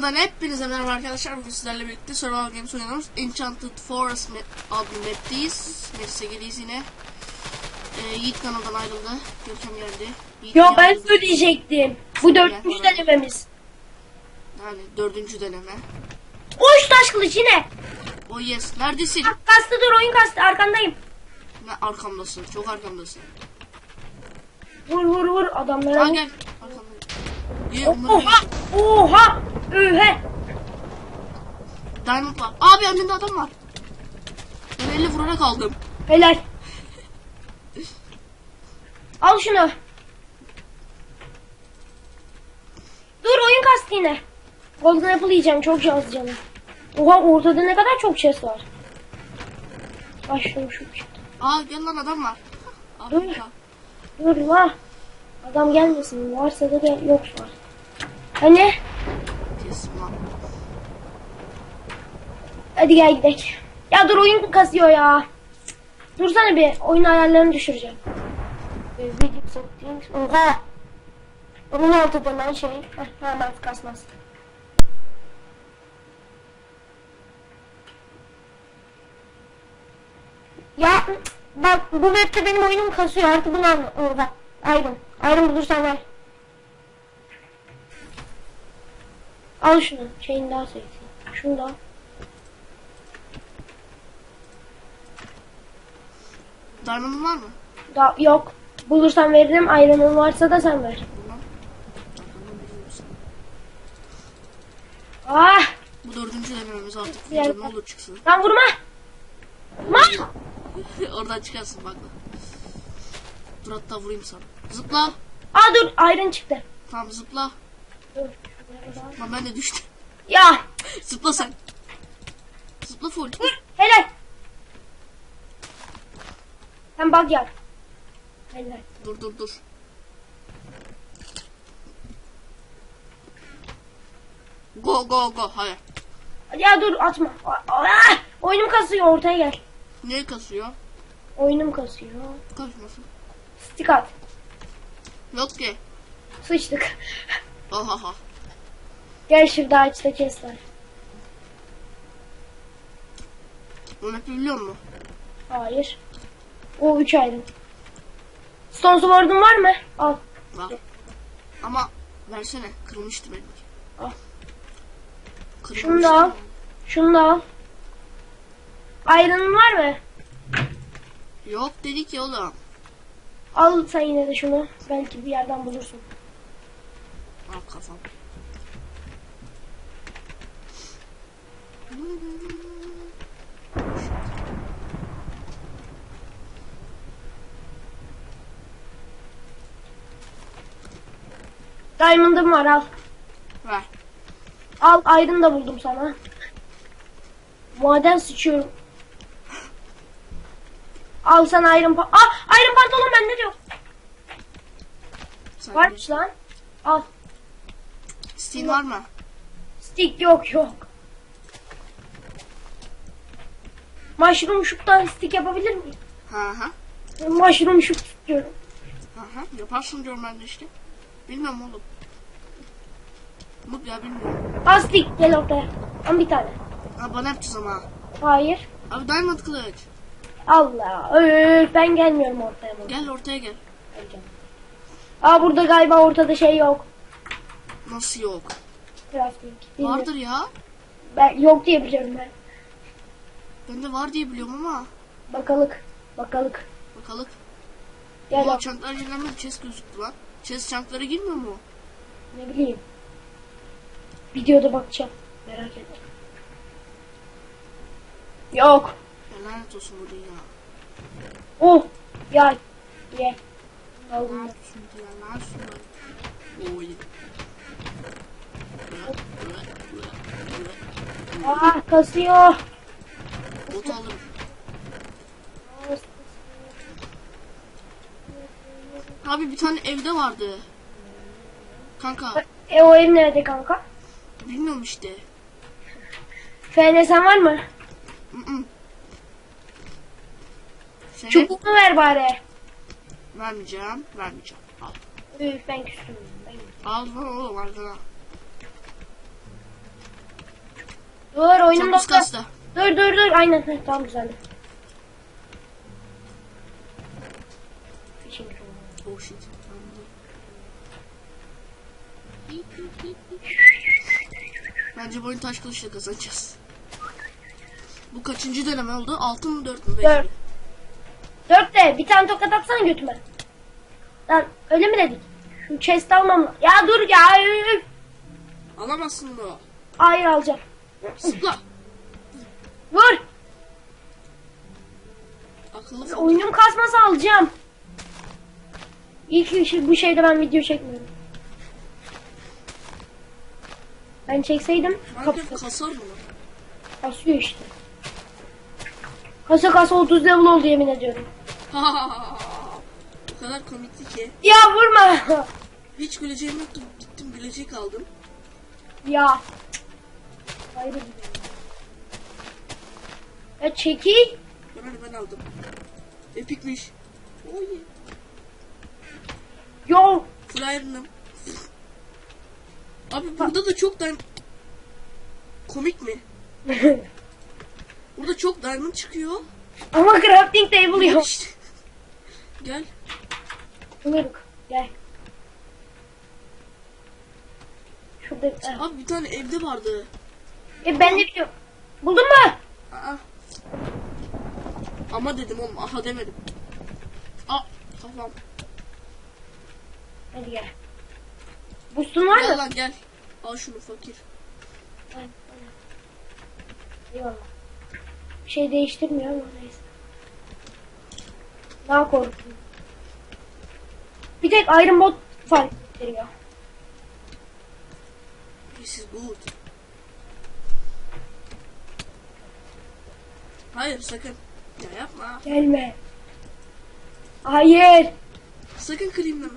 Gamer'dan hepinize merhaba arkadaşlar. Bugün sizlerle birlikte Survival Games oynuyoruz. Enchanted Forest map, adlı map'teyiz. Meclise geliyiz yine. Ee, Yiğit kanaldan ayrıldı. Görkem geldi. Yiğit Yo ben ayrıldı? söyleyecektim. Bu dördüncü denememiz. Yani dördüncü deneme. Koş taş kılıç yine. Oh yes. Neredesin? Bak kastı dur oyun kastı arkandayım. Ne arkamdasın. Çok arkamdasın. Vur vur vur adamlara. Ha vur. gel. Ye onları Oha oha öhe. Diamond var. Abi önünde adam var. Ben elle vurarak aldım. Helal. Al şunu. Dur oyun kastı yine. Golden Apple yiyeceğim çok az canım. Oha ortada ne kadar çok chest var. Başladım şu çıktı. Aa gel lan adam var. Abi Dur. ya. Dur la. Adam gelmesin. Varsa da, da yok var. Hani? Kesin lan. Hadi gel gidelim. Ya dur oyun kasıyor ya. Dursana bir. Oyun ayarlarını düşüreceğim. Video settings. Oha. Onun altı dönen şey. Hemen kasmaz. Ya bak bu map'te benim oyunum kasıyor. Artık bunu anla. Orada. Iron. Iron bulursan ver. Al şunu. Şeyin daha seksi. Şunu da al. Diamond'ın var mı? Da yok. Bulursan veririm. Iron'ın varsa da sen ver. Ah! Bu dördüncü denememiz artık. Diğer- ne olur çıksın. Lan vurma! Ma! Oradan çıkarsın bak. Dur hatta vurayım sana. Zıpla. Aa dur Iron çıktı. Tamam zıpla. Dur. Lan ben de düştüm. Ya! Zıpla sen. Zıpla full. Dur. Helal. Sen bak yap. Helal. Dur dur dur. Go go go. Hayır. Ya dur atma. Ah! Oyunum kasıyor ortaya gel. Niye kasıyor? Oyunum kasıyor. Kasmasın. Stick at. Yok ki. Sıçtık. Oha ha. Gel şurada ağaçta kes var. Onu hep biliyor musun? Hayır. O üç ayrım. Stone Sword'un var mı? Al. Bak. Ama versene. Kırılmıştı benim. Al. Kırılmıştı. Şunu da al. Şunu da al. Iron'un var mı? Yok dedik ya oğlum. Al sen yine de şunu. Belki bir yerden bulursun. Al kafam. Diamond'ım var al. Ver. Al Iron da buldum sana. Maden sıçıyorum. Al sen Iron pa Ah Iron pantolon bende diyor. Sen Varmış lan. Al. İsteğin var mı? Stick yok yok. Mushroom shoot'tan stick yapabilir miyim? Ha. Ben Mushroom shoot istiyorum. Ha ha. Yaparsın diyorum ben de işte. Bilmiyorum oğlum. Mut ya bilmiyorum. Al stick gel ortaya. Al bir tane. Ha bana yapacağız ama. Hayır. Abi diamond kılıç. Allah. Öf, ben gelmiyorum ortaya. mı? Gel ortaya gel. Geleceğim. Aa burada galiba ortada şey yok. Nasıl yok? Crafting. Bilmiyorum. Vardır ya. Ben yok diye biliyorum ben. Ben de var diye biliyorum ama. Bakalık. Bakalık. Bakalım. Gel Bu bak. çanklar yenilenmedi. Gözüktü lan. Chest çanklara girmiyor mu? Ne bileyim. Videoda bakacağım. Merak etme. Yok. Ya lanet olsun bu dünya. Oh. Ya. Ye. Aldım yapıyorsun? Oy. Aa kasıyor. Bot alırım. Abi bir tane evde vardı. Kanka E o ev nerede kanka? bilmiyorum işte. FNS'n var mı? Mm-mm. Seni Çubuğunu ver bari. vermeyeceğim. Vermeyeceğim. Al. Üf ben küstüm. Ben... Al lan oğlum arkana. Dur oyunum kasta. Dur dur dur aynen Heh, tamam güzel. Oh shit. Bence bu oyunu taş kılıçla kazanacağız. Bu kaçıncı deneme oldu? 6 mı 4 mü? Dört. mi? Dörtte bir tane tokat atsana götüme. Lan öyle mi dedik? Şu chest almam. Ya dur ya. Alamazsın bunu. Hayır alacağım. Zıpla. Vur. Akıllı. Oyunum kasmasa alacağım. İyi ki şu- bu şeyde ben video çekmiyorum. Ben çekseydim Minecraft kapı kasar mı? kasıyor işte. Kasa kasa 30 level oldu yemin ediyorum. lan? o kadar komikti ki. Ya vurma. Hiç güleceğim yoktu. Gittim gülecek aldım. ya. Hayır. Ya çekil. Ben hadi ben aldım. Epikmiş. Oy. Yo. Full Iron'ım. Abi burada da çok dan... Komik mi? Burada çok diamond çıkıyor. Ama crafting table yok. İşte. Gel. Kıvırık. Gel. Şurada. Abi bir tane evde vardı. E ben de biliyorum. Buldun mu? Ama dedim oğlum aha demedim. Aa kafam. Hadi gel. Boost'un var Gel mı? lan gel. Al şunu fakir. Eyvallah. Bir şey değiştirmiyor ama neyse. Daha korkunç. Bir tek Iron Bot fark ettiriyor. This is good. Hayır sakın. Ya yapma. Gelme. Hayır. Sakın kırayım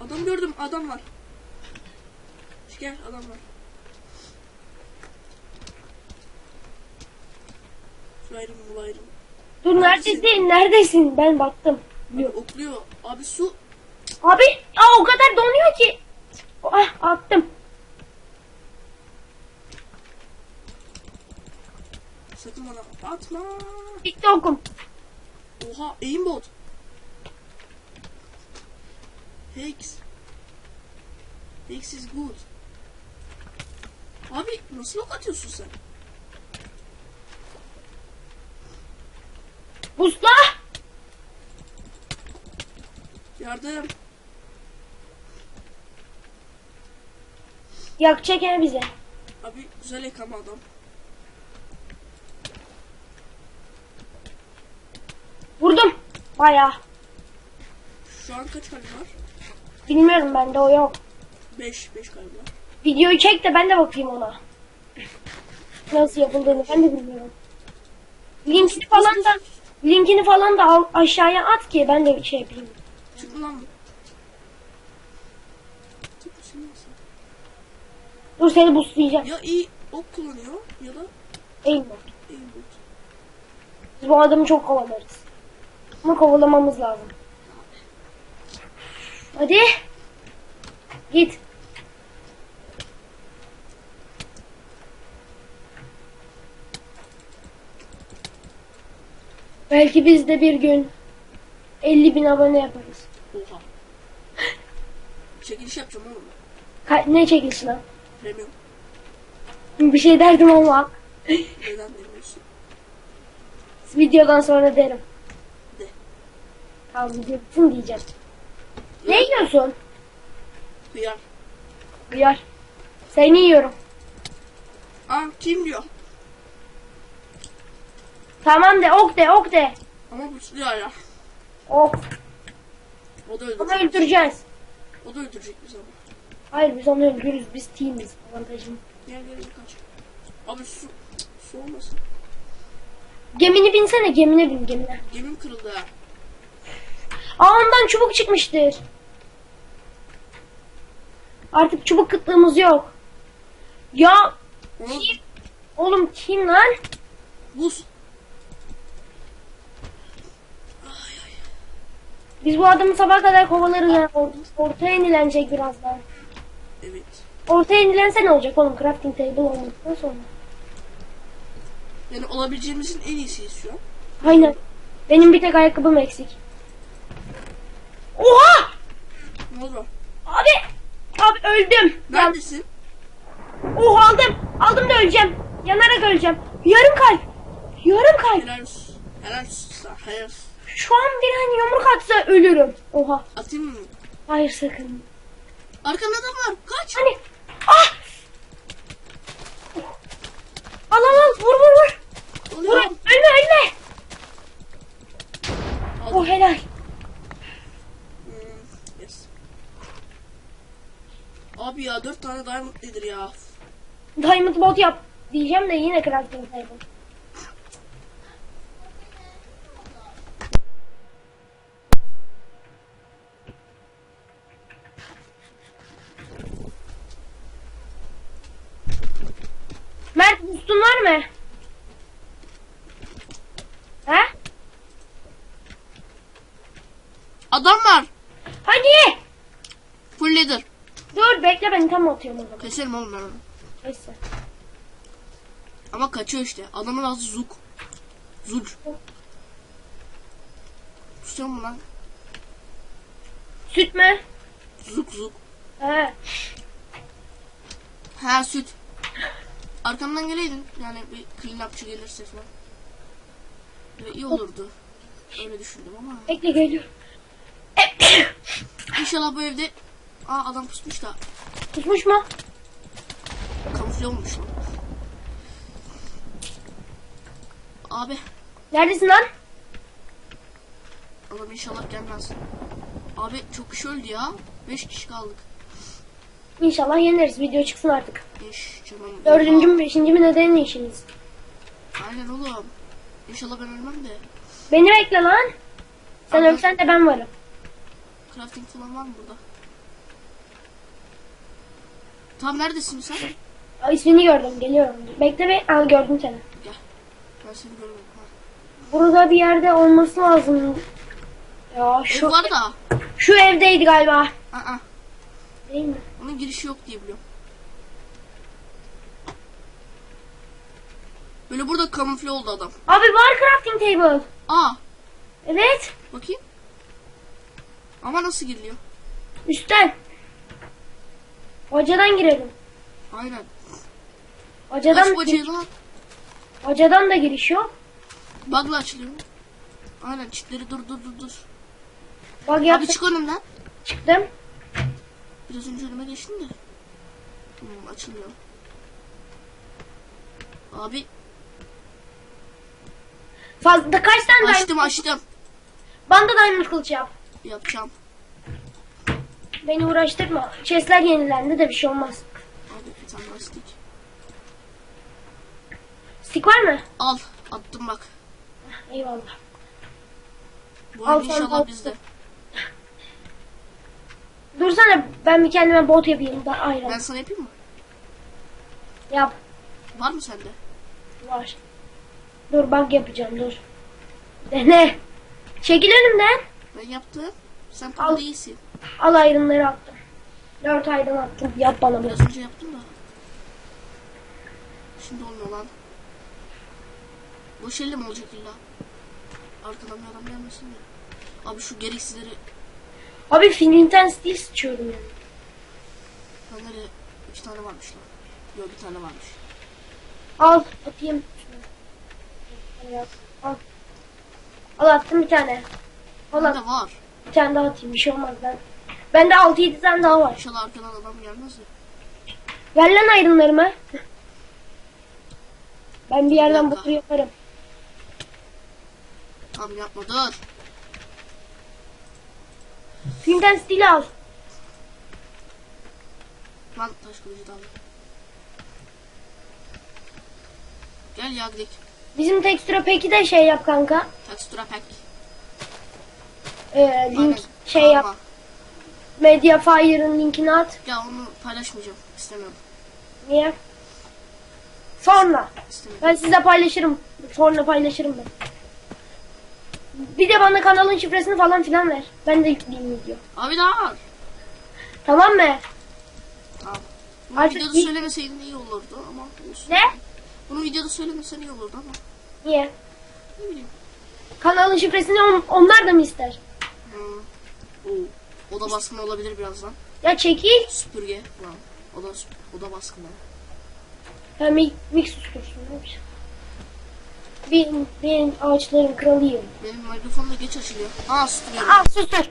Adam gördüm adam var. Gel adam var. Şulayırım bulayırım. Dur neredesin? Neredesin? Ben baktım. Abi okluyor. Abi su. Abi aa, o kadar donuyor ki. Ah attım. Sakın bana atma. Bitti okum. Oha aimbot. Hex. Hex is good. Abi nasıl ok atıyorsun sen? Busla. Yardım. Yakacak ya bize. Abi güzel ekama adam. Bayağı. Şu an kaç kalp var? Bilmiyorum bende o yok. 5. 5 kalp var. Videoyu çek de ben de bakayım ona. Nasıl yapıldığını ben de bilmiyorum. Linkini falan da linkini falan da aşağıya at ki ben de bir şey yapayım. Çık lan? Çık? Dur seni buslayacağım. Ya iyi ok kullanıyor ya da Aimbot. aimbot. Biz bu adamı çok kovalarız. Ama kovalamamız lazım. Hadi. Git. Belki biz de bir gün 50 bin abone yaparız. Oha. Çekiliş yapacağım oğlum. Ka- ne çekilsin lan? Premium. Bir şey derdim ama Neden demiyorsun? videodan sonra derim. Tamam video bitsin diyeceğim. Ne yiyorsun? Hıyar. Duyar. Seni yiyorum. Aa kim diyor? Tamam de ok de ok de. Ama bu diyor ya. Ok. O da Onu öldürecek. öldüreceğiz. O da öldürecek bizi ama. Hayır biz onu öldürürüz. Biz teamiz. Avantajım. Gel gel kaç. Abi su. Su olmasın. Gemini binsene gemine bin gemine. Gemim kırıldı ha. Aa ondan çubuk çıkmıştır. Artık çubuk kıtlığımız yok. Ya Onu oğlum kim lan? buz. Biz bu adamı sabah kadar kovalarız yani. Or- ortaya inilenecek birazdan. Ortaya indilense ne olacak oğlum crafting table olmaktan sonra. Yani olabileceğimizin en iyisiyiz şu an. Aynen. Benim bir tek ayakkabım eksik. Oha! Ne oldu? Abi! Abi öldüm. Neredesin? oha aldım. Aldım da öleceğim. Yanarak öleceğim. Yarım kalp. Yarım kalp. Helal olsun. Helal olsun. Helal olsun. Şu an bir hani yumruk atsa ölürüm. Oha. Atayım mı? Hayır sakın. Arkanda adam var. Kaç. Hani ah! Al al al vur vur vur. Vur Oluyor. ölme ölme. Aldım. Oh helal. Hmm, yes. Abi ya dört tane diamond nedir ya? Diamond bot yap diyeceğim de yine crafting table. Mert boostun var mı? He? Adam var. Hadi. Full leader. Dur bekle beni tam atıyorum o zaman. Keserim oğlum ben onu. Neyse. Ama kaçıyor işte. Adamın adı Zuk. Zul. Tutuyor mu lan? Süt mü? Zuk zuk. He. Ha süt. Arkamdan geleydin. Yani bir clean upçı gelirse falan. Böyle iyi olurdu. Öyle düşündüm ama. Bekle geliyorum. İnşallah bu evde... Aa adam pusmuş da. Tutmuş mu? Kamufle olmuş lan. Abi. Neredesin lan? Adam inşallah gelmez. Abi çok kişi öldü ya. 5 kişi kaldık. İnşallah yeneriz. Video çıksın artık. 5 canım. Dördüncü mü beşinci mi ne ne işiniz? Aynen oğlum. İnşallah ben ölmem de. Beni bekle lan. Sen Abi. ölsen de ben varım. Crafting falan var mı burada? Tam neredesin sen? Aa, ismini gördüm. Geliyorum. Bekle be. Aa, gördüm seni. Gel. Ben seni görmedim. Burada bir yerde olması lazım. Ya Ev şu var da. şu evdeydi galiba. Aa, Değil mi? onun girişi yok diye biliyorum. Böyle burada kamufle oldu adam. Abi var crafting table. Aa, Evet. bakayım. Ama nasıl giriliyor? Üstten. Hocadan girelim. Aynen. Hocadan, Aç da, bacayı lan. hocadan da giriş yok. Bug'la açılıyor. Aynen çitleri dur dur dur dur. Yap. Abi çık önümden. Çıktım. Biraz önce önüme geçtin de. Hmm, açılıyor. Abi Fazla kaç tane diamond? açtım açtım. Bana da diamond kılıç yap. Yapacağım. Beni uğraştırma. Chestler yenilendi de bir şey olmaz. Abi bir tane lastik. Stick var mı? Al attım bak. Eyvallah. Bu Al oyun sen, al. inşallah bizde. Dursana ben bir kendime bot yapayım da ayran. Ben sana yapayım mı? Yap. Var mı sende? Var. Dur bak yapacağım dur. Dene. Çekil önümden. Ben yaptım. Sen Al. pro değilsin. Al ayrımları attım. Dört ayrım attım. Yap bana. Biraz önce yaptım da. Şimdi olmuyor lan. Boş elle mi olacak illa? Arkadan bir adam gelmesin de. Abi şu gereksizleri Abi Flinten Steel sıçıyorum yani. de iki tane varmış lan. Yok bir tane varmış. Al atayım. Al. Al. Attım bir tane. Al at. Var. Bir tane daha atayım. Bir şey olmaz ben. Bende 6-7 tane daha var. İnşallah arkadan adam gelmez de. Ver lan ayrımlarımı. Ben bir yerden dakika. botu yaparım. Tamam yapma dur. Flinten Steel al. Lan taş kılıcı da aldım. Gel ya gidelim. Bizim tekstüre peki de şey yap kanka. Textura pack. Ee, link Aynen. şey yap. Mediafire'ın linkini at. Ya onu paylaşmayacağım. İstemiyorum. Niye? Sonra. İstemiyorum. Ben size paylaşırım. Sonra paylaşırım ben. Bir de bana kanalın şifresini falan filan ver. Ben de yükleyeyim video. Abi daha var. Tamam mı? Tamam. Bunu Artık videoda bir- söylemeseydin iyi olurdu ama olsun. Ne? Bunu videoda söylemesen iyi olurdu ama Niye? ne bileyim. Kanalın şifresini on- onlar da mı ister? Hmm. Oo. Oda baskını olabilir birazdan. Ya çekil. Süpürge falan. Oda, oda baskını. Ben mik mik sustursun. ne yapacağım? Ben, ben ağaçların kralıyım. Benim mikrofon da geç açılıyor. Ha süpürge. Al sustur.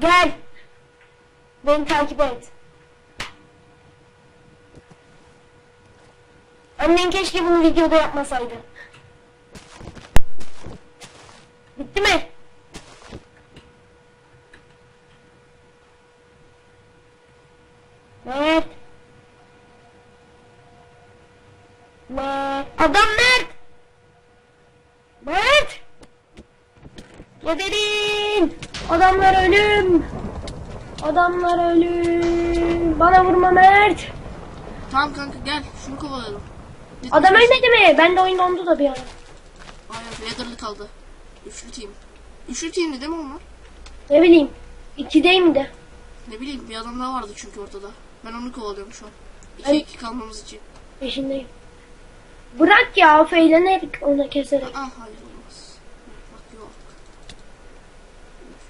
Gel. Beni takip et. Annen keşke bunu videoda yapmasaydı. Bitti mi? Mert. Mert. Adam Mert. Mert. Geberin. Adamlar ölüm. Adamlar ölüm. Bana vurma Mert. Tamam kanka gel şunu kovalayalım. Adam ölmedi mi? Ben de oyun dondu da bir ara. Aynen Leather'lı kaldı. Üçlü team. Üçlü teamdi değil mi onlar? Ne bileyim. İkideyim de. Ne bileyim bir adam daha vardı çünkü ortada. Ben onu kovalıyorum şu an. Ay. 2-2 kalmamız için. Peşindeyim. Bırak ya eğlenerek onu keserek. Ah hayır olmaz. Bak yok.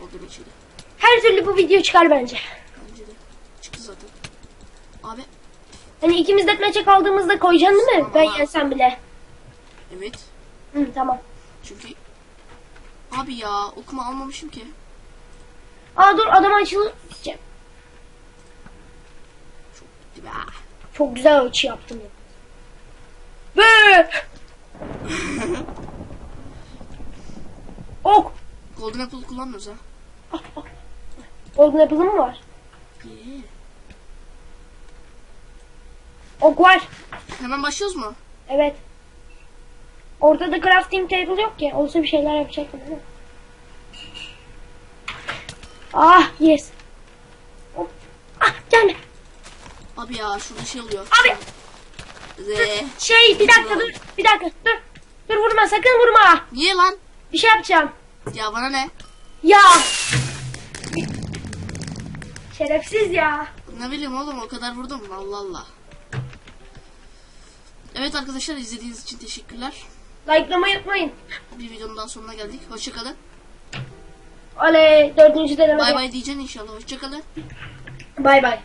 O demeçiydi. Her türlü bu video çıkar bence. Bence de. Çıktı zaten. Abi Hani ikimiz de maça kaldığımızda koyacaksın değil mi? Ben yensem bile. evet. Hı, tamam. Çünkü Abi ya okuma almamışım ki. Aa dur adam açılı diyeceğim. Çok gitti be. Çok güzel açı yaptım ya. Bı! ok. Golden Apple kullanmıyoruz ha. Golden Apple'ın mı var? İyi. Ok var. Hemen başlıyoruz mu? Evet. Ortada crafting table yok ki. Olsa bir şeyler yapacaktım değil mi? Ah yes. Hop. Ah gelme. Abi ya şurada şey oluyor. Abi. Ve... Şey bir dakika dur. Bir dakika dur. Dur vurma sakın vurma. Niye lan? Bir şey yapacağım. Ya bana ne? Ya. Şerefsiz ya. Ne bileyim oğlum o kadar vurdum. Allah Allah. Evet arkadaşlar izlediğiniz için teşekkürler. Like'lamayı unutmayın. Bir videonun daha sonuna geldik. Hoşçakalın. Oley dördüncü deneme. Bay bay diyeceksin inşallah. Hoşçakalın. Bay bay.